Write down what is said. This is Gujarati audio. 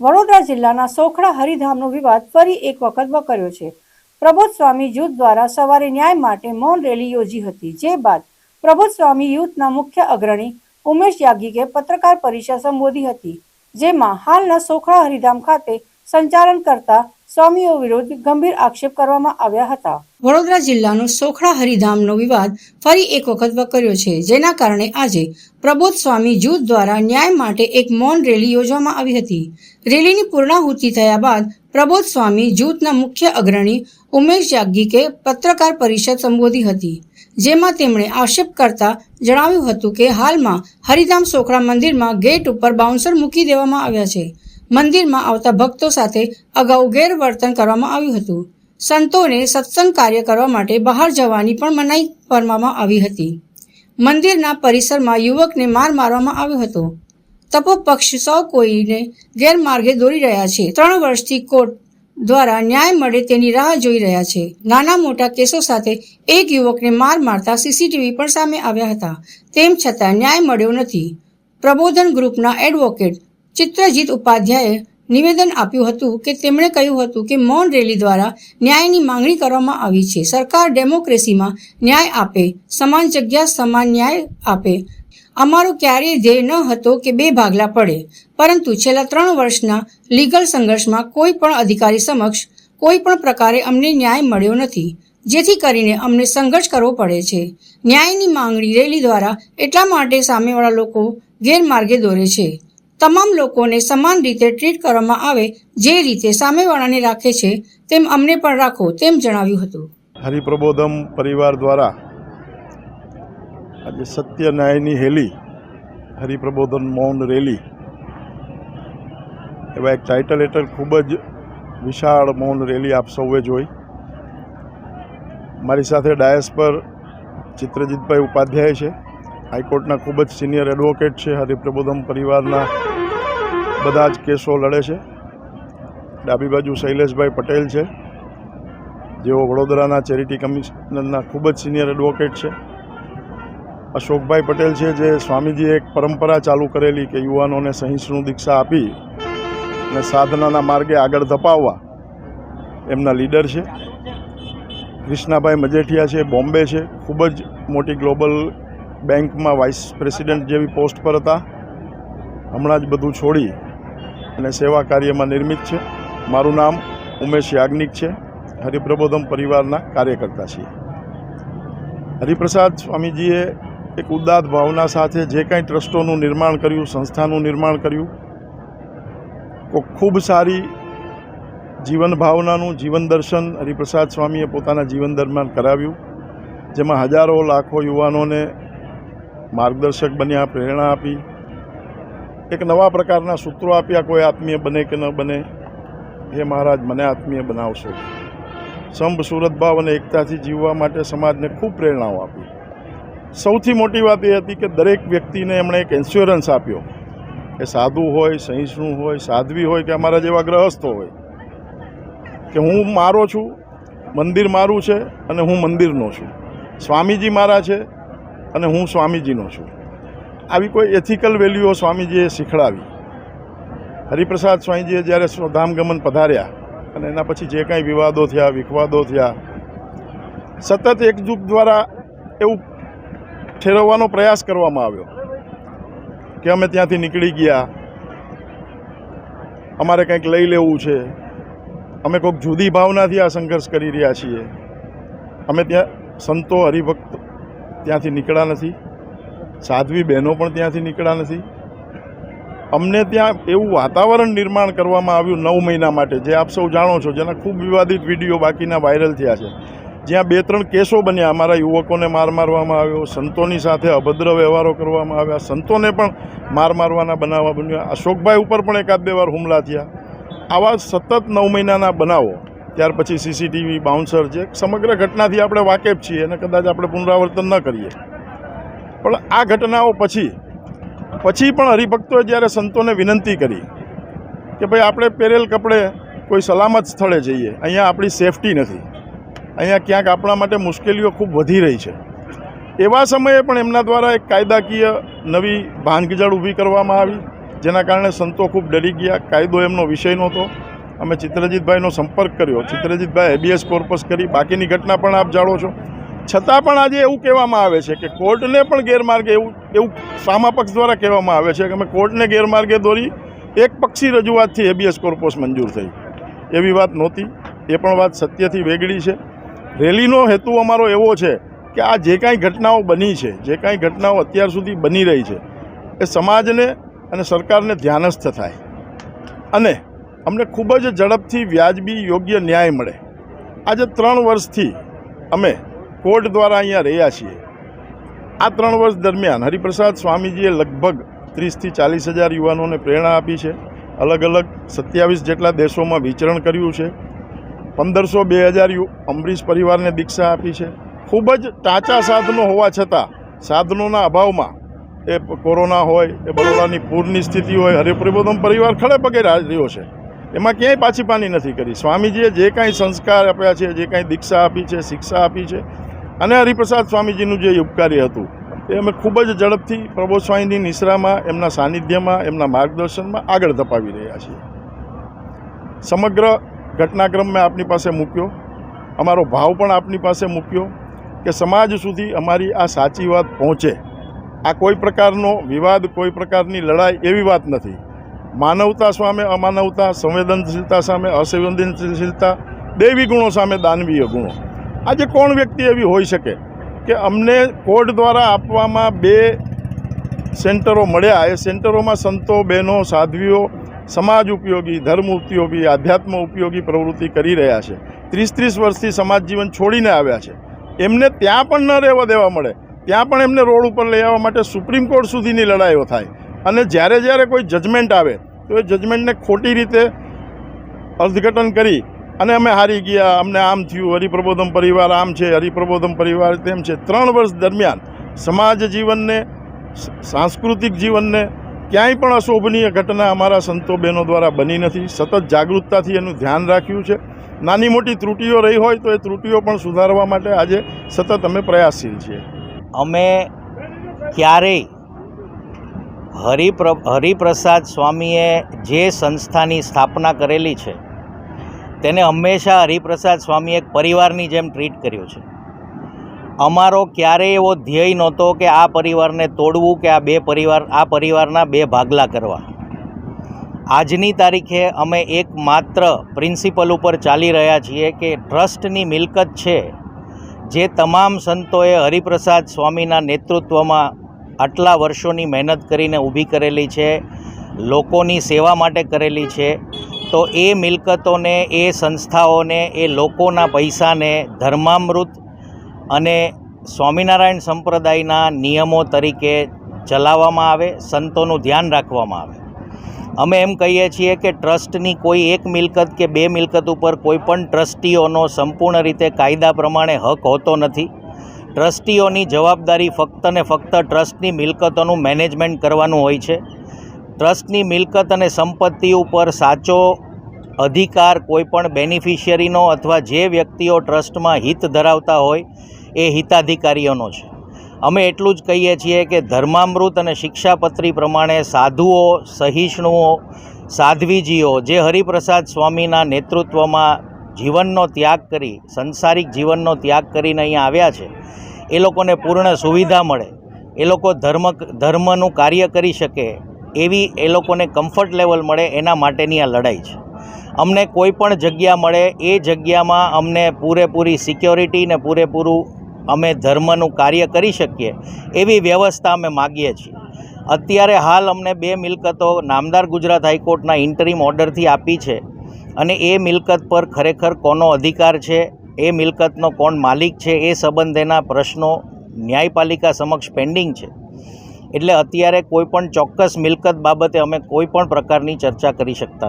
વડોદરા જિલ્લાના સોખડા હરિધામનો વિવાદ ફરી એક વખત વકર્યો છે. પ્રબોધ સ્વામી જૂથ દ્વારા સવારે ન્યાય માટે મૌન રેલી યોજી હતી, જે બાદ પ્રબોધ સ્વામી યુથના મુખ્ય અગ્રણી ઉમેશ યાજ્ઞિકે પત્રકાર પરિષદ સંબોધી હતી, જેમાં હાલના સોખડા હરિધામ ખાતે સંચાલન કરતા સ્વામીઓ વિરુદ્ધ ગંભીર આક્ષેપ કરવામાં આવ્યા હતા. વડોદરા જિલ્લાનો સોખડા હરિધામનો વિવાદ ફરી એક વખત વકર્યો છે, જેના કારણે આજે પ્રબોધ સ્વામી જૂથ દ્વારા ન્યાય માટે એક મૌન રેલી યોજવામાં આવી હતી. રેલીની પૂર્ણાહુતિ થયા બાદ પ્રબોધ સ્વામી જૂથના મુખ્ય અગ્રણી ઉમેશ યાજ્ઞિકે પત્રકાર પરિષદ સંબોધી હતી, જેમાં તેમણે આક્ષેપ કરતા જણાવ્યું હતું કે હાલમાં હરિધામ સોખડા મંદિરમાં ગેટ ઉપર બાઉન્સર મૂકી દેવામાં આવ્યા છે. મંદિરમાં આવતા ભક્તો સાથે અગાઉ ગેરવર્તન કરવામાં આવ્યું હતું. સંતોને સત્સંગ કાર્ય કરવા માટે બહાર જવાની પણ મનાઈ ફરવામાં આવી હતી. મંદિરના પરિસરમાં યુવકને માર મારવામાં આવ્યો હતો. તપોપક્ષ સૌ કોઈને ગેરમાર્ગે દોરી રહ્યા છે. ત્રણ વર્ષથી કોર્ટ દ્વારા ન્યાય મળે તેની રાહ જોઈ રહ્યા છે. નાના મોટા કેસો સાથે એક યુવકને માર મારતા સીસીટીવી પણ સામે આવ્યા હતા. તેમ છતાં ન્યાય મળ્યો નથી. પ્રબોધન ગ્રુપના એડવોકેટ ચિત્રજીત ઉપાધ્યાયે નિવેદન આપ્યું હતું કે તેમણે કહ્યું હતું કે મૌન રેલી દ્વારા ન્યાયની માંગણી કરવામાં આવી છે. સરકાર ડેમોક્રેસીમાં ન્યાય આપે, સમાન જગ્યા, સમાન ન્યાય આપે. અમારો ક્યારેય ધ્યેય ન હતો કે બે ભાગલા પડે. પરંતુ છેલ્લા ત્રણ વર્ષના લીગલ સંઘર્ષમાં કોઈ પણ અધિકારી સમક્ષ કોઈ પણ પ્રકારે અમને ન્યાય મળ્યો નથી. જેથી કરીને અમને સંઘર્ષ કરવો પડે છે. ન્યાયની માંગણી રેલી દ્વારા એટલા માટે સામેવાળા લોકો ગેરમાર્ગે દોરે છે. તમામ લોકોને સમાન રીતે ટ્રીટ કરવામાં આવે જે રીતે સામેવાળાને રાખે છે, તેમ અમને પણ રાખો, તેમ જણાવ્યું હતું. હરિપ્રબોધમ પરિવાર દ્વારા આજે સત્ય ન્યાયની હેલી હરિપ્રબોધન મૌન રેલી, એવા એક ટાઇટલ હેઠળ ખૂબ જ વિશાળ મૌન રેલી આપ સૌએ જોઈ. મારી સાથે ડાયસ પર ચિત્રજીતભાઈ ઉપાધ્યાય છે, હાઈકોર્ટના ખૂબ જ સિનિયર એડવોકેટ છે હરિપ્રબોધમ પરિવારના બધા જ કેસો લડે છે. ડાબી બાજુ શૈલેષભાઈ પટેલ છે. જેઓ વડોદરાના ચેરિટી કમિશનરના ખૂબ જ સિનિયર એડવોકેટ છે. અશોકભાઈ પટેલ છે જે સ્વામીજીએ એક પરંપરા ચાલુ કરેલી કે યુવાનોને સહિષ્ણુ દીક્ષા આપી અને સાધનાના માર્ગે આગળ ધપાવવા એમના લીડર છે. કૃષ્ણાભાઈ મજેઠિયા છે, બોમ્બે છે, ખૂબ જ મોટી ગ્લોબલ બેંકમાં વાઇસ પ્રેસિડેન્ટ જેવી પોસ્ટ પર હતા. હમણાં જ બધું છોડી અને સેવા કાર્યમાં નિર્મિત છે. મારું નામ ઉમેશ યાજ્ઞિક છે. હરિપ્રબોધમ પરિવારના કાર્યકર્તા છીએ. હરિપ્રસાદ સ્વામીજીએ એક ઉદાત ભાવના સાથે જે કાંઈ ટ્રસ્ટોનું નિર્માણ કર્યું, સંસ્થાનું નિર્માણ કર્યું. તો ખૂબ સારી જીવન ભાવનાનું જીવન દર્શન હરિપ્રસાદ સ્વામીએ પોતાના જીવન દરમિયાન કરાવ્યું. જેમાં હજારો લાખો યુવાનોને માર્ગદર્શક બન્યા, પ્રેરણા આપી. એક નવા પ્રકારના સૂત્રો આપ્યા, કોઈ આત્મીય બને કે ન બને હે મહારાજ મને આત્મીય બનાવશો. સંભ સુરતભાવ અને એકતાથી જીવવા માટે સમાજને ખૂબ પ્રેરણાઓ આપી. સૌથી મોટી વાત એ હતી કે દરેક વ્યક્તિને એમણે એક ઇન્સ્યોરન્સ આપ્યો. એ સાધુ હોય, સહિષ્ણુ હોય, સાધ્વી હોય કે અમારા જેવા ગ્રહસ્થો હોય. કે હું મારો છું, મંદિર મારું છે અને હું મંદિરનો છું. સ્વામીજી મારા છે અને હું સ્વામીજીનો છું. આવી કોઈ એથિકલ વેલ્યુઓ સ્વામીજીએ શીખડાવી. હરિપ્રસાદ સ્વામીજીએ જ્યારે ધામગમન પધાર્યા અને એના પછી જે કાંઈ વિવાદો થયા, વિખવાદો થયા, સતત એકજૂથ દ્વારા એવું ઠેરવવાનો પ્રયાસ કરવામાં આવ્યો કે અમે ત્યાંથી નીકળી ગયા, અમારે કંઈક લઈ લેવું છે, અમે કોઈક જુદી ભાવનાથી આ સંઘર્ષ કરી રહ્યા છીએ, અમે ત્યાં સંતો હરિભક્ત ત્યાંથી નીકળ્યા નથી. સાધ્વી બહેનો પણ ત્યાંથી નીકળ્યા નથી. અમને ત્યાં એવું વાતાવરણ નિર્માણ કરવામાં આવ્યું નવ મહિના માટે, જે આપ સૌ જાણો છો, જેના ખૂબ વિવાદિત વીડિયો બાકીના વાયરલ થયા છે. જ્યાં બે ત્રણ કેસો બન્યા, અમારા યુવકોને માર મારવામાં આવ્યો, સંતોની સાથે અભદ્ર વ્યવહારો કરવામાં આવ્યા, સંતોને પણ માર મારવાના બનાવવા બન્યા. અશોકભાઈ ઉપર પણ એકાદ બે વાર હુમલા થયા. આવા સતત નવ મહિનાના બનાવો, ત્યાર પછી સીસીટીવી બાઉન્સર છે સમગ્ર ઘટનાથી આપણે વાકેફ છીએ અને કદાચ આપણે પુનરાવર્તન ન કરીએ. પણ આ ઘટનાઓ પછી પછી પણ હરિભક્તોએ જ્યારે સંતોને વિનંતી કરી કે ભાઈ આપણે પહેરેલ કપડે કોઈ સલામત સ્થળે જઈએ, અહીંયા આપણી સેફટી નથી, અહીંયા ક્યાંક આપણા માટે મુશ્કેલીઓ ખૂબ વધી રહી છે. એવા સમયે પણ એમના દ્વારા એક કાયદાકીય નવી ભાંગજળ ઊભી કરવામાં આવી, જેના કારણે સંતો ખૂબ ડરી ગયા. કાયદો એમનો વિષય નહોતો. અમે ચિત્રજીતભાઈનો સંપર્ક કર્યો. ચિત્રજીતભાઈ એબીએસ કોર્પસ કરી. બાકીની ઘટના પણ આપ જાણો છો. છતાં પણ આજે એવું કહેવામાં આવે છે કે કોર્ટને પણ ગેરમાર્ગે એવું એવું સામા પક્ષ દ્વારા કહેવામાં આવે છે કે અમે કોર્ટને ગેરમાર્ગે દોરી, એક પક્ષી રજૂઆતથી હેબિયસ કોર્પોસ મંજૂર થઈ. એવી વાત નહોતી. એ પણ વાત સત્યથી વેગળી છે. રેલીનો હેતુ અમારો એવો છે કે આ જે કાંઈ ઘટનાઓ બની છે, જે કાંઈ ઘટનાઓ અત્યાર સુધી બની રહી છે, એ સમાજને અને સરકારને ધ્યાનસ્થ થાય. અને અમને ખૂબ જ ઝડપથી વ્યાજબી યોગ્ય ન્યાય મળે. આજે ત્રણ વર્ષથી અમે કોર્ટ દ્વારા અહીંયા રહ્યા છીએ. આ ત્રણ વર્ષ દરમિયાન હરિપ્રસાદ સ્વામીજીએ લગભગ ત્રીસથી ચાલીસ હજાર યુવાનોને પ્રેરણા આપી છે. અલગ અલગ સત્યાવીસ જેટલા દેશોમાં વિચરણ કર્યું છે. પંદરસો બે હજાર અમરીશ પરિવારને દીક્ષા આપી છે. ખૂબ જ ટાંચા સાધનો હોવા છતાં સાધનોના અભાવમાં એ કોરોના હોય, એ બરોડાની પૂરની સ્થિતિ હોય, હરિપ્રબોધમ પરિવાર ખડે પગે રહ્યો છે. એમાં ક્યાંય પાછી પાની નથી કરી. સ્વામીજીએ જે કાંઈ સંસ્કાર આપ્યા છે, જે કાંઈ દીક્ષા આપી છે, શિક્ષા આપી છે અને હરિપ્રસાદ સ્વામીજીનું જે ઉપકાર્ય હતું, એ અમે ખૂબ જ ઝડપથી પ્રભો સ્વામીની નિશ્રામાં, એમના સાનિધ્યમાં, એમના માર્ગદર્શનમાં આગળ ધપાવી રહ્યા છીએ. સમગ્ર ઘટનાક્રમ મેં આપની પાસે મૂક્યો. અમારો ભાવ પણ આપની પાસે મૂક્યો કે સમાજ સુધી અમારી આ સાચી વાત પહોંચે. આ કોઈ પ્રકારનો વિવાદ, કોઈ પ્રકારની લડાઈ એવી વાત નથી. માનવતા સામે અમાનવતા, સંવેદનશીલતા સામે અસંવેદનશીલતા, દૈવી ગુણો સામે દાનવીય ગુણો. આજે કોણ વ્યક્તિ એવી હોઈ શકે કે અમને કોર્ટ દ્વારા આપવામાં બે સેન્ટરો મળ્યા? એ સેન્ટરોમાં સંતો, બહેનો, સાધ્વીઓ, સમાજ ઉપયોગી, ધર્મ ઉપયોગી, આધ્યાત્મ ઉપયોગી પ્રવૃત્તિ કરી રહ્યા છે. ત્રીસ ત્રીસ વર્ષથી સમાજ જીવન છોડીને આવ્યા છે. એમને ત્યાં પણ ન રહેવા દેવા મળે. ત્યાં પણ એમને રોડ ઉપર લઈ આવવા માટે સુપ્રીમ કોર્ટ સુધીની લડાઈઓ થાય. અને જ્યારે જ્યારે કોઈ જજમેન્ટ આવે, તો એ જજમેન્ટને ખોટી રીતે અર્થઘટન કરી અને અમે હારી ગયા, અમને આમ થયું, હરિપ્રબોધમ પરિવાર આમ છે, હરિપ્રબોધમ પરિવાર તેમ છે. ત્રણ વર્ષ દરમિયાન સમાજ જીવનને સાંસ્કૃતિક જીવનને ક્યાંય પણ અશોભનીય ઘટના અમારા સંતો બહેનો દ્વારા બની નથી. સતત જાગૃતતાથી એનું ધ્યાન રાખ્યું છે. નાની મોટી ત્રુટીઓ રહી હોય તો એ ત્રુટીઓ પણ સુધારવા માટે આજે સતત અમે પ્રયાસશીલ છીએ. અમે ક્યારેય હરિપ્ર, હરિપ્રસાદ સ્વામીએ જે સંસ્થાની સ્થાપના કરેલી છે તેને હંમેશા હરિપ્રસાદ સ્વામી એક પરિવારની જેમ ટ્રીટ કર્યો છે. અમારો ક્યારેય એવો ધ્યેય નહોતો કે આ પરિવારને તોડવું કે આ બે પરિવાર, આ પરિવારના બે ભાગલા કરવા. આજની તારીખે અમે એક માત્ર પ્રિન્સિપલ ઉપર ચાલી રહ્યા છીએ કે ટ્રસ્ટની મિલકત છે જે તમામ સંતોએ હરિપ્રસાદ સ્વામીના નેતૃત્વમાં આટલા વર્ષોની મહેનત કરીને ઊભી કરેલી છે, લોકોની સેવા માટે કરેલી છે તો એ મિલકતોને, એ સંસ્થાઓને, એ લોકોના પૈસાને ધર્મામૃત અને સ્વામિનારાયણ સંપ્રદાયના નિયમો તરીકે ચલાવવામાં આવે, સંતોનું ધ્યાન રાખવામાં આવે. અમે એમ કહીએ છીએ કે ટ્રસ્ટની કોઈ એક મિલકત કે બે મિલકત ઉપર કોઈ પણ ટ્રસ્ટીઓનો સંપૂર્ણ રીતે કાયદા પ્રમાણે હક હોતો નથી. ટ્રસ્ટીઓની જવાબદારી ફક્ત ને ફક્ત ટ્રસ્ટની મિલકતોનું મેનેજમેન્ટ કરવાનું હોય છે. ટ્રસ્ટની મિલકત અને સંપત્તિ ઉપર સાચો અધિકાર કોઈપણ બેનિફિશિયરીનો અથવા જે વ્યક્તિઓ ટ્રસ્ટમાં હિત ધરાવતા હોય એ હિતાધિકારીઓનો છે. અમે એટલું જ કહીએ છીએ કે ધર્મામૃત અને શિક્ષાપત્રી પ્રમાણે સાધુઓ, સહિષ્ણુઓ, સાધ્વીજીઓ જે હરિપ્રસાદ સ્વામીના નેતૃત્વમાં જીવનનો ત્યાગ કરી, સંસારિક જીવનનો ત્યાગ કરીને અહીંયા આવ્યા છે, એ લોકોને પૂર્ણ સુવિધા મળે, એ લોકો ધર્મ, ધર્મનું કાર્ય કરી શકે એવી એ લોકોને કમ્ફર્ટ લેવલ મળે એના માટેની આ લડાઈ છે. અમને કોઈ પણ જગ્યા મળે, એ જગ્યામાં અમને પૂરેપૂરી સિક્યોરિટી ને પૂરેપૂરું અમે ધર્મનું કાર્ય કરી શકીએ, એવી વ્યવસ્થા અમે માગીએ છીએ. અત્યારે હાલ અમને બે મિલકતો નામદાર ગુજરાત હાઈકોર્ટના ઇન્ટરીમ ઓર્ડરથી આપી છે અને એ મિલકત પર ખરેખર કોનો અધિકાર છે, એ મિલકતનો કોણ માલિક છે, એ સંબંધેના પ્રશ્નો ન્યાયપાલિકા સમક્ષ પેન્ડિંગ છે. એટલે અત્યારે કોઈ પણ ચોક્કસ મિલકત બાબતે અમે કોઈ પણ પ્રકારની ચર્ચા કરી શકતા